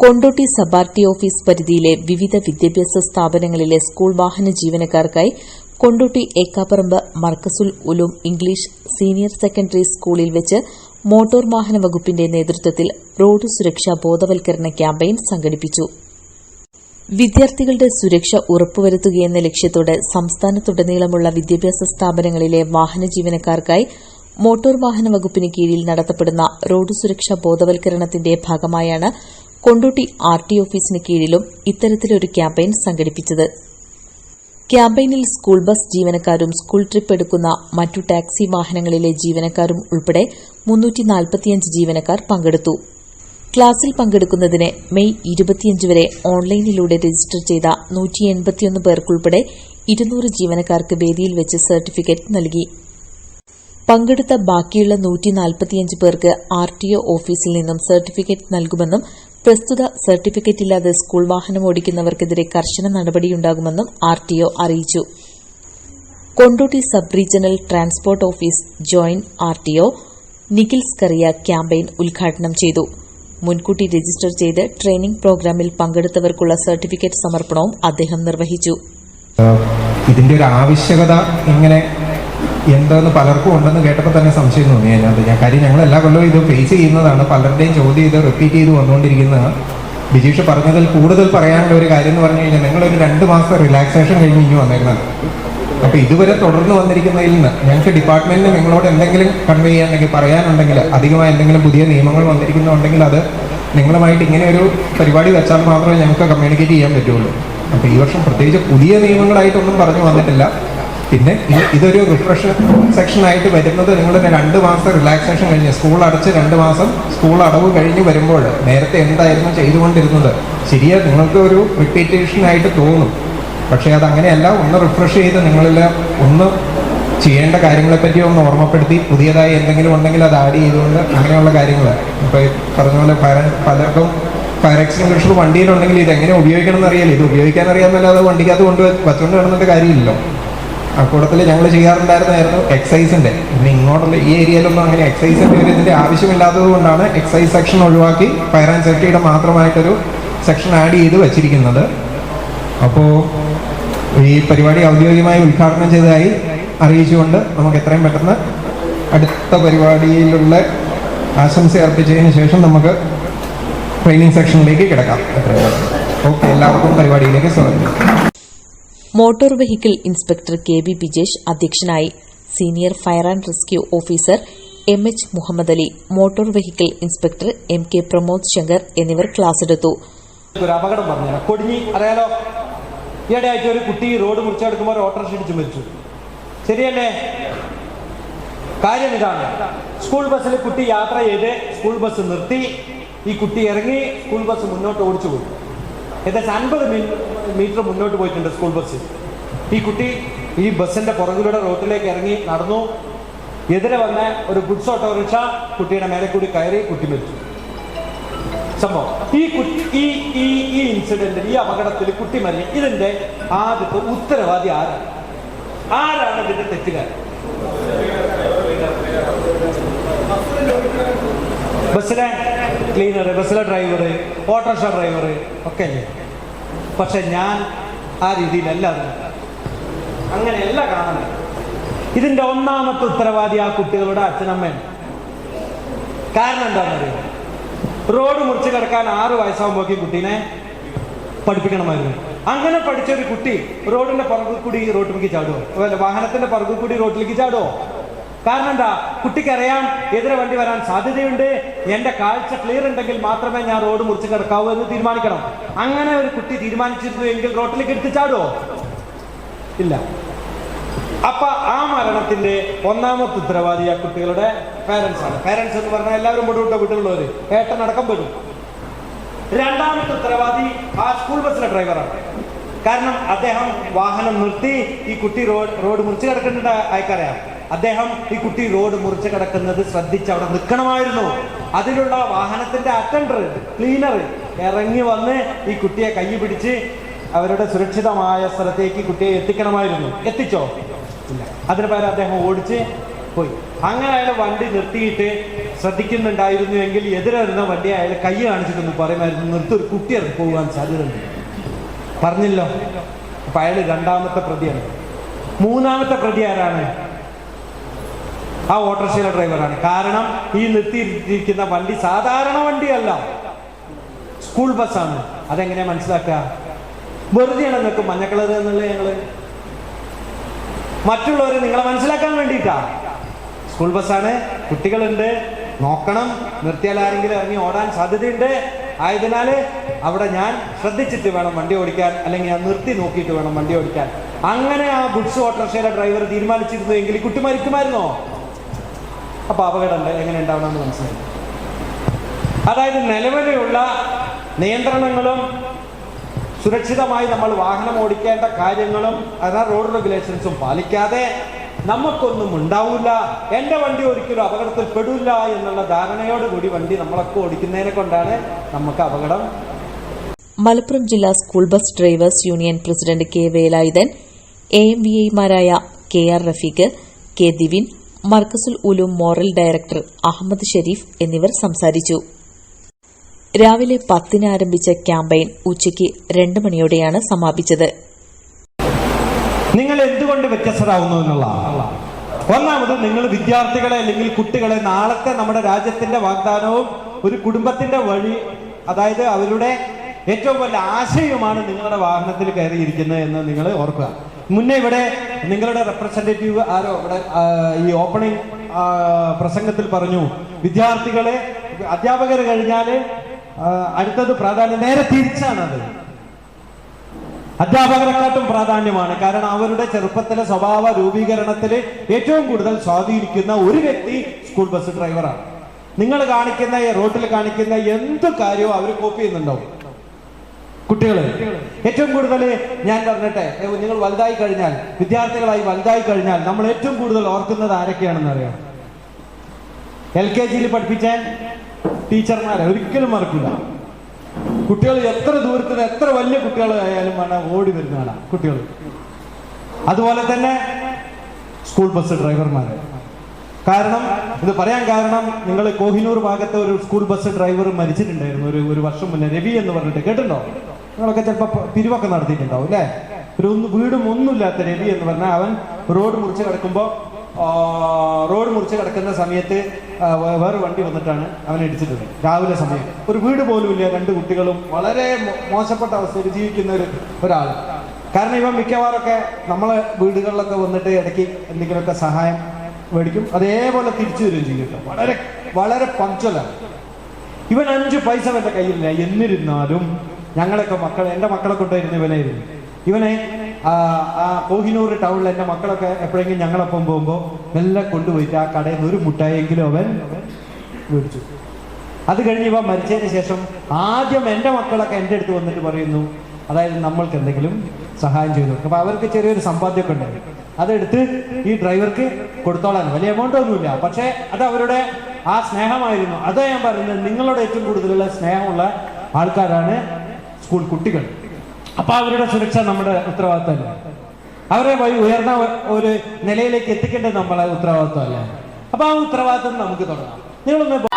Kondotty സബാർട്ടി office പരിധിയിലെ വിവിധ വിദ്യാഭ്യാസ സ്ഥാപനങ്ങളിലെ സ്കൂൾ വാഹന ജീവനക്കാർക്കായി Kondotty Ekkapparamba Markazul Uloom English senior secondary സ്കൂളിൽ വെച്ച് മോട്ടോർ വാഹന വകുപ്പിന്റെ നേതൃത്വത്തിൽ റോഡ് സുരക്ഷാ ബോധവൽക്കരണ ക്യാമ്പയിൻ സംഘടിപ്പിച്ചു. വിദ്യാർത്ഥികളുടെ സുരക്ഷ ഉറപ്പുവരുത്തുകയെന്ന ലക്ഷ്യത്തോടെ സംസ്ഥാനത്തുടനീളമുള്ള വിദ്യാഭ്യാസ സ്ഥാപനങ്ങളിലെ വാഹന ജീവനക്കാർക്കായി മോട്ടോർ വാഹന വകുപ്പിന് കീഴിൽ നടത്തപ്പെടുന്ന റോഡ് സുരക്ഷാ ബോധവൽക്കരണത്തിന്റെ ഭാഗമായാണ് കൊണ്ടോട്ടി ആർ ടി ഓഫീസിന് കീഴിലും ഇത്തരത്തിലൊരു ക്യാമ്പയിൻ സംഘടിപ്പിച്ചത്. ക്യാമ്പയിനിൽ സ്കൂൾ ബസ് ജീവനക്കാരും സ്കൂൾ ട്രിപ്പ് എടുക്കുന്ന മറ്റു ടാക്സി വാഹനങ്ങളിലെ ജീവനക്കാരും ഉൾപ്പെടെ ജീവനക്കാർ പങ്കെടുത്തു. ക്ലാസിൽ പങ്കെടുക്കുന്നതിന് മെയ് ഇരുപത്തിയഞ്ച് വരെ ഓൺലൈനിലൂടെ രജിസ്റ്റർ ചെയ്ത നൂറ്റി എൺപത്തിയൊന്ന് പേർക്കുൾപ്പെടെ ഇരുന്നൂറ് ജീവനക്കാർക്ക് വേദിയിൽ വെച്ച് സർട്ടിഫിക്കറ്റ് നൽകി. പങ്കെടുത്ത ബാക്കിയുള്ള നൂറ്റി നാൽപ്പത്തിയഞ്ച് പേർക്ക് ആർ ടി ഒ ഓഫീസിൽ നിന്നും സർട്ടിഫിക്കറ്റ് നൽകുമെന്നും പ്രസ്തുത സർട്ടിഫിക്കറ്റ് ഇല്ലാതെ സ്കൂൾ വാഹനം ഓടിക്കുന്നവർക്കെതിരെ കർശന നടപടിയുണ്ടാകുമെന്നും ആർ ടി ഒ അറിയിച്ചു. Kondotty sub regional transport office joint RTO Nikhil Scaria campaign ഉദ്ഘാടനം ചെയ്തു. മുൻകൂട്ടി രജിസ്റ്റർ ചെയ്ത് ട്രെയിനിംഗ് പ്രോഗ്രാമിൽ പങ്കെടുത്തവർക്കുള്ള സർട്ടിഫിക്കറ്റ് സമർപ്പണവും അദ്ദേഹം നിർവഹിച്ചു. ഇതിന്റെ ഒരു ആവശ്യകത ഇങ്ങനെ എന്താന്ന് പലർക്കും ഉണ്ടെന്ന് കേട്ടപ്പോൾ തന്നെ സംശയം തോന്നി അതിനകത്ത് ഞാൻ കാര്യം ഞങ്ങൾ എല്ലാ കൊല്ലവും ഇത് ഫേസ് ചെയ്യുന്നതാണ്. പലരുടെയും ചോദ്യം ഇത് റിപ്പീറ്റ് ചെയ്ത് വന്നുകൊണ്ടിരിക്കുന്നതാണ് ബിജീഷ് പറഞ്ഞതിൽ കൂടുതൽ പറയാനുള്ള ഒരു കാര്യം എന്ന് പറഞ്ഞു കഴിഞ്ഞാൽ നിങ്ങളൊരു രണ്ട് മാസം റിലാക്സേഷൻ കഴിഞ്ഞ് ഇനി വന്നേക്കുന്നത് അപ്പോൾ ഇതുവരെ തുടർന്ന് വന്നിരിക്കുന്നതിൽ നിന്ന് ഞങ്ങൾക്ക് ഡിപ്പാർട്ട്മെന്റിന് നിങ്ങളോട് എന്തെങ്കിലും കൺവേ ചെയ്യാനുണ്ടെങ്കിൽ പറയാനുണ്ടെങ്കിൽ അധികമായി എന്തെങ്കിലും പുതിയ നിയമങ്ങൾ വന്നിരിക്കുന്നുണ്ടെങ്കിൽ അത് നിങ്ങളുമായിട്ട് ഇങ്ങനെ ഒരു പരിപാടി വെച്ചാൽ മാത്രമേ ഞങ്ങൾക്ക് കമ്മ്യൂണിക്കേറ്റ് ചെയ്യാൻ പറ്റുള്ളൂ. അപ്പോൾ ഈ വർഷം പ്രത്യേകിച്ച് പുതിയ നിയമങ്ങളായിട്ടൊന്നും പറഞ്ഞു വന്നിട്ടില്ല. പിന്നെ ഇതൊരു റിഫ്രഷ് സെക്ഷനായിട്ട് വരുന്നത് നിങ്ങൾ രണ്ട് മാസം റിലാക്സേഷൻ കഴിഞ്ഞ് സ്കൂൾ അടച്ച് രണ്ട് മാസം സ്കൂൾ അടവ് കഴിഞ്ഞ് വരുമ്പോൾ നേരത്തെ എന്തായിരുന്നു ചെയ്തുകൊണ്ടിരുന്നത്? ശരിയാ നിങ്ങൾക്ക് ഒരു റിപ്പീറ്റേഷൻ ആയിട്ട് തോന്നും. പക്ഷേ അതങ്ങനെയല്ല ഒന്ന് റിഫ്രഷ് ചെയ്ത് നിങ്ങളിൽ ഒന്ന് ചെയ്യേണ്ട കാര്യങ്ങളെപ്പറ്റി ഒന്ന് ഓർമ്മപ്പെടുത്തി പുതിയതായി എന്തെങ്കിലും ഉണ്ടെങ്കിൽ അത് ആഡ് ചെയ്തുകൊണ്ട് അങ്ങനെയുള്ള കാര്യങ്ങൾ ഇപ്പോൾ പറഞ്ഞ പോലെ ഫയർ പലർക്കും ഫയർ എക്സ്റ്റിംഗ്വിഷർ വണ്ടിയിലുണ്ടെങ്കിൽ ഇത് എങ്ങനെ ഉപയോഗിക്കണം എന്നറിയാലോ ഇത് ഉപയോഗിക്കാൻ അറിയാമെന്നല്ലാതെ വണ്ടിക്കകത്ത് കൊണ്ട് വെച്ചുകൊണ്ട് കിടന്നിട്ട് കാര്യമില്ലല്ലോ. ആ കൂട്ടത്തിൽ ഞങ്ങൾ ചെയ്യാറുണ്ടായിരുന്നായിരുന്നു എക്സൈസിന്റെ പിന്നെ ഇങ്ങോട്ടുള്ള ഈ ഏരിയയിലൊന്നും അങ്ങനെ എക്സൈസ് ഒരു ആവശ്യമില്ലാത്തത് കൊണ്ടാണ് എക്സൈസ് സെക്ഷൻ ഒഴിവാക്കി ഫയർ ആൻഡ് സേഫ്റ്റിയുടെ മാത്രമായിട്ടൊരു സെക്ഷൻ ആഡ് ചെയ്ത് വെച്ചിരിക്കുന്നത്. അപ്പോൾ ഈ പരിപാടി ഔദ്യോഗികമായി ഉദ്ഘാടനം ചെയ്തതായി അറിയിച്ചുകൊണ്ട് നമുക്ക് എത്രയും പെട്ടെന്ന് അടുത്ത പരിപാടിയിലുള്ള ആശംസ അർപ്പിച്ചതിന് ശേഷം നമുക്ക് ട്രെയിനിങ് സെക്ഷനിലേക്ക് കിടക്കാം. ഓക്കെ എല്ലാവർക്കും പരിപാടിയിലേക്ക് സ്വാഗതം. Motor vehicle inspector K B Bijesh അധ്യക്ഷനായി senior fire and rescue officer M H Muhammad Ali motor vehicle inspector M K Pramod Shankar എന്നിവർ ക്ലാസെടുത്തു ഒരു അപകടം പറഞ്ഞു കൊടിഞ്ഞി അറിയാലോ? ഈയിടെയായിട്ട് ഒരു കുട്ടി റോഡ് മുറിച്ചെടുക്കുമ്പോൾ ഒരു ഓട്ടോറിക്ഷ ഇടിച്ച് മരിച്ചു. ശരിയല്ലേ? കാര്യം ഇതാണ്. സ്കൂൾ ബസ്സിൽ കുട്ടി യാത്ര ചെയ്ത് സ്കൂൾ ബസ് നിർത്തി. ഈ കുട്ടി ഇറങ്ങി സ്കൂൾ ബസ് മുന്നോട്ട് ഓടിച്ചു പോയി. ഏകദേശം അൻപത് മീറ്റർ മുന്നോട്ട് പോയിട്ടുണ്ട് സ്കൂൾ ബസ്. ഈ കുട്ടി ഈ ബസ്സിന്റെ പുറകിലൂടെ റോട്ടിലേക്ക് ഇറങ്ങി നടന്നു. എതിരെ വന്ന ഒരു ഗുഡ്സ് ഓട്ടോറിക്ഷ കുട്ടിയുടെ മേലെ കൂടി കയറി കുട്ടി മരിച്ചു. സംഭവം. ഈ കുട്ടി ഈ ഈ ഈ ഇൻസിഡന്റിൽ ഈ അപകടത്തിൽ കുട്ടി മരിഞ്ഞ. ഇതിന്റെ ആദ്യത്തെ ഉത്തരവാദി ആരാണ്? ആരാണ് ഇതിന്റെ തെറ്റുകാരൻ? ബസ്സിലെ ക്ലീനർ ബസ്സിലെ ഡ്രൈവർ ഓട്ടോറിക്ഷ ഡ്രൈവർ ഒക്കെ അല്ലേ? പക്ഷെ ഞാൻ ആ രീതിയിലല്ല അങ്ങനെയല്ല കാണുന്നത് ഇതിന്റെ ഒന്നാമത്തെ ഉത്തരവാദി ആ കുട്ടികളുടെ അച്ഛനമ്മയാണ്. കാരണം എന്താണെന്നറിയോ? റോഡ് മുറിച്ച് കിടക്കാൻ ആറ് വയസ്സാകുമ്പോഴേക്ക് കുട്ടീനെ പഠിപ്പിക്കണമായിരുന്നു. അങ്ങനെ പഠിച്ച ഒരു കുട്ടി റോഡിന്റെ പുറകിൽ കൂടി റോട്ടിലേക്ക് ചാടുമോ അല്ല വാഹനത്തിന്റെ പുറകിൽ കൂടി റോട്ടിലേക്ക് ചാടുമോ കാരണം എന്താ കുട്ടിക്കറിയാം എതിരെ വണ്ടി വരാൻ സാധ്യതയുണ്ട്. എന്റെ കാഴ്ച ക്ലിയർ ഉണ്ടെങ്കിൽ മാത്രമേ ഞാൻ റോഡ് മുറിച്ച് കിടക്കാവൂ എന്ന് തീരുമാനിക്കണം. അങ്ങനെ ഒരു കുട്ടി തീരുമാനിച്ചിരുന്നു എങ്കിൽ റോട്ടിലേക്ക് എടുത്ത് ഇല്ല. അപ്പൊ ആ മരണത്തിന്റെ ഒന്നാമത്തെ ഉത്തരവാദി ആ കുട്ടികളുടെ പേരൻസ് ആണ്. പേരൻസ് എന്ന് പറഞ്ഞാൽ എല്ലാവരും പൊടുവിട്ട വീട്ടിലുള്ളവര്. ഏട്ടൻ അടക്കം വരും രണ്ടാമത്തെ ഉത്തരവാദി ആ സ്കൂൾ ബസ്സിലെ ഡ്രൈവറാണ് കാരണം അദ്ദേഹം വാഹനം നിർത്തി ഈ കുട്ടി റോഡ് റോഡ് മുറിച്ച് കിടക്കുന്നുണ്ട് അയക്കറിയാം. അദ്ദേഹം ഈ കുട്ടി റോഡ് മുറിച്ച് കിടക്കുന്നത് ശ്രദ്ധിച്ച് അവിടെ നിൽക്കണമായിരുന്നു. അതിലുള്ള വാഹനത്തിന്റെ അറ്റൻഡർ ക്ലീനർ ഇറങ്ങി വന്ന് ഈ കുട്ടിയെ കൈ പിടിച്ച് അവരുടെ സുരക്ഷിതമായ സ്ഥലത്തേക്ക് കുട്ടിയെ എത്തിക്കണമായിരുന്നു. എത്തിച്ചോ? അതിന് പകരം അദ്ദേഹം ഓടിച്ച് പോയി. അങ്ങനെ അയാൾ വണ്ടി നിർത്തിയിട്ട് ശ്രദ്ധിക്കുന്നുണ്ടായിരുന്നു എങ്കിൽ എതിരായിരുന്ന വണ്ടി അയാൾ കൈ കാണിച്ചിട്ടൊന്ന് പറയുമായിരുന്നു നിർത്തി ഒരു കുട്ടി അത് പോകാൻ സാധ്യതയുണ്ട്. പറഞ്ഞല്ലോ? അപ്പൊ അയാൾ രണ്ടാമത്തെ പ്രതിയാണ്. മൂന്നാമത്തെ പ്രതി ആരാണ്? ആ ഓട്ടോറിക്ഷയിലെ ഡ്രൈവറാണ്. കാരണം ഈ നിർത്തിയിരിക്കുന്ന വണ്ടി സാധാരണ വണ്ടിയല്ല. സ്കൂൾ ബസ്സാണ്. അതെങ്ങനെയാ മനസ്സിലാക്കുക? വെറുതെയാണ് നിങ്ങൾക്ക് മഞ്ഞ എന്നുള്ള ഞങ്ങൾ? മറ്റുള്ളവർ നിങ്ങളെ മനസ്സിലാക്കാൻ വേണ്ടിയിട്ടാ. സ്കൂൾ ബസ്സാണ്. കുട്ടികളുണ്ട്. നോക്കണം. നിർത്തിയാൽ ആരെങ്കിലും ഇറങ്ങി ഓടാൻ സാധ്യതയുണ്ട്. ആയതിനാൽ അവിടെ ഞാൻ ശ്രദ്ധിച്ചിട്ട് വേണം വണ്ടി ഓടിക്കാൻ. അല്ലെങ്കിൽ ഞാൻ നിർത്തി നോക്കിയിട്ട് വേണം വണ്ടി ഓടിക്കാൻ. അങ്ങനെ ആ ഗുഡ്സ് ഓട്ടോറിക്ഷയിലെ ഡ്രൈവർ തീരുമാനിച്ചിരുന്നു എങ്കിൽ കുട്ടി മരിക്കുമായിരുന്നോ? അപ്പൊ അപകടം എങ്ങനെ ഉണ്ടാവണമെന്ന് മനസ്സിലായി. അതായത് നിലവിലുള്ള നിയന്ത്രണങ്ങളും സുരക്ഷിതമായി നമ്മൾ വാഹനം ഓടിക്കേണ്ട കാര്യങ്ങളും അതാ റോഡ് റെഗുലേഷൻസും പാലിക്കാതെ നമുക്കൊന്നും ഉണ്ടാവില്ല എന്റെ വണ്ടി ഒരിക്കലും അപകടത്തിൽ പെടില്ല എന്നുള്ള ധാരണയോടുകൂടി വണ്ടി നമ്മളൊക്കെ ഓടിക്കുന്നതിനെ കൊണ്ടാണ് നമുക്ക് അപകടം. മലപ്പുറം ജില്ലാ school bus drivers union president K Velayudhan A M V ഐമാരായ K R Rafeeq K Divin Markazul Uloom moral director Ahammed Shareef എന്നിവർ സംസാരിച്ചു. രാവിലെ പത്തിന് ആരംഭിച്ച ക്യാമ്പയിൻ ഉച്ചയ്ക്ക് രണ്ട് മണിയോടെയാണ് സമാപിച്ചത്. നിങ്ങൾ എന്തുകൊണ്ട് വ്യത്യസ്തരാകുന്നു എന്നുള്ള ഒന്നാമത് നിങ്ങൾ വിദ്യാർത്ഥികളെ അല്ലെങ്കിൽ കുട്ടികളെ നാളത്തെ നമ്മുടെ രാജ്യത്തിന്റെ വാഗ്ദാനവും ഒരു കുടുംബത്തിന്റെ വഴി അതായത് അവരുടെ ഏറ്റവും വലിയ ആശയവുമാണ് നിങ്ങളുടെ വാഹനത്തിൽ കയറിയിരിക്കുന്നത് എന്ന് നിങ്ങൾ ഓർക്കുക. മുന്നേ ഇവിടെ നിങ്ങളുടെ റെപ്രസെന്റേറ്റീവ് ആരോ ഇവിടെ ഈ ഓപ്പണിംഗ് പ്രസംഗത്തിൽ പറഞ്ഞു വിദ്യാർത്ഥികളെ അധ്യാപകർ കഴിഞ്ഞാൽ അടുത്തത് പ്രാധാന്യം നേരെ തിരിച്ചാണത്. അധ്യാപകരെക്കാട്ടും പ്രാധാന്യമാണ്. കാരണം അവരുടെ ചെറുപ്പത്തിലെ സ്വഭാവ രൂപീകരണത്തിൽ ഏറ്റവും കൂടുതൽ സ്വാധീനിക്കുന്ന ഒരു വ്യക്തി സ്കൂൾ ബസ് ഡ്രൈവറാണ് നിങ്ങൾ കാണിക്കുന്ന റോട്ടിൽ കാണിക്കുന്ന എന്ത് കാര്യവും അവർ കോപ്പി ചെയ്യുന്നുണ്ടാവും. കുട്ടികൾ ഏറ്റവും കൂടുതൽ ഞാൻ പറഞ്ഞിട്ടെ നിങ്ങൾ വലുതായി കഴിഞ്ഞാൽ വിദ്യാർത്ഥികളായി വലുതായി കഴിഞ്ഞാൽ നമ്മൾ ഏറ്റവും കൂടുതൽ ഓർക്കുന്നത് ആരൊക്കെയാണെന്ന് അറിയാം? എൽ കെ ജിയിൽ പഠിപ്പിച്ച ടീച്ചർമാരെ ഒരിക്കലും മറക്കില്ല കുട്ടികൾ എത്ര ദൂരത്തിന് എത്ര വലിയ കുട്ടികളായാലും വേണം ഓടി വരുന്നതാണ് കുട്ടികൾ. അതുപോലെ തന്നെ സ്കൂൾ ബസ് ഡ്രൈവർമാരെ. കാരണം ഇത് പറയാൻ കാരണം നിങ്ങൾ കോഹിനൂർ ഭാഗത്തെ ഒരു സ്കൂൾ ബസ് ഡ്രൈവർ മരിച്ചിട്ടുണ്ടായിരുന്നു ഒരു ഒരു വർഷം മുന്നേ. രവി എന്ന് പറഞ്ഞിട്ട് കേട്ടിട്ടുണ്ടോ? നിങ്ങളൊക്കെ ചിലപ്പോൾ പിരിവൊക്കെ നടത്തിയിട്ടുണ്ടാവും അല്ലേ ഒരു ഒന്ന് വീടും ഒന്നുമില്ലാത്ത രവി എന്ന് പറഞ്ഞാൽ അവൻ റോഡ് മുറിച്ച് കിടക്കുമ്പോൾ റോഡ് മുറിച്ച് കിടക്കുന്ന സമയത്ത് വേറെ വണ്ടി വന്നിട്ടാണ് അവനെ ഇടിച്ചിട്ടത് രാവിലെ സമയം. ഒരു വീട് പോലും ഇല്ല രണ്ട് കുട്ടികളും വളരെ മോശപ്പെട്ട അവസ്ഥയിൽ ജീവിക്കുന്ന ഒരു ഒരാൾ കാരണം ഇവൻ മിക്കവാറൊക്കെ നമ്മളെ വീടുകളിലൊക്കെ വന്നിട്ട് ഇടയ്ക്ക് എന്തെങ്കിലുമൊക്കെ സഹായം മേടിക്കും. അതേപോലെ തിരിച്ചു വരും ജീവിതം വളരെ വളരെ പങ്ക്ച്വലാണ് ഇവൻ അഞ്ച് പൈസ അവന്റെ കയ്യിലില്ല. എന്നിരുന്നാലും ഞങ്ങളൊക്കെ മക്കൾ എന്റെ മക്കളെ കൊണ്ടുവരുന്ന ഇവനായിരുന്നു ഇവനെ ആ, കോഹിനൂർ ടൗണിൽ എന്റെ മക്കളൊക്കെ എപ്പോഴെങ്കിലും ഞങ്ങളൊപ്പം പോകുമ്പോൾ മെല്ലെ കൊണ്ടുപോയിട്ട് ആ കടയിൽ നിന്ന് ഒരു മുട്ടായെങ്കിലും അവൻ മേടിച്ചു. അത് കഴിഞ്ഞ് ഇവ മരിച്ചതിന് ശേഷം ആദ്യം എന്റെ മക്കളൊക്കെ എന്റെ അടുത്ത് വന്നിട്ട് പറയുന്നു അതായത് നമ്മൾക്ക് എന്തെങ്കിലും സഹായം ചെയ്തു അപ്പൊ അവർക്ക് ചെറിയൊരു സമ്പാദ്യമൊക്കെ ഉണ്ടായി. അതെടുത്ത് ഈ ഡ്രൈവർക്ക് കൊടുത്തോളാൻ വലിയ എമൗണ്ട് ഒന്നുമില്ല. പക്ഷേ അത് അവരുടെ ആ സ്നേഹമായിരുന്നു. അതാ ഞാൻ പറയുന്നത് നിങ്ങളോട് ഏറ്റവും കൂടുതലുള്ള സ്നേഹമുള്ള ആൾക്കാരാണ് സ്കൂൾ കുട്ടികൾ. അപ്പൊ അവരുടെ സുരക്ഷ നമ്മുടെ ഉത്തരവാദിത്തമല്ല. അവരെ വഴി ഉയർന്ന ഒരു നിലയിലേക്ക് എത്തിക്കേണ്ടത് നമ്മളെ ഉത്തരവാദിത്തമല്ല. അപ്പൊ ആ ഉത്തരവാദിത്തം നമുക്ക് തുടങ്ങാം. നിങ്ങളൊന്ന്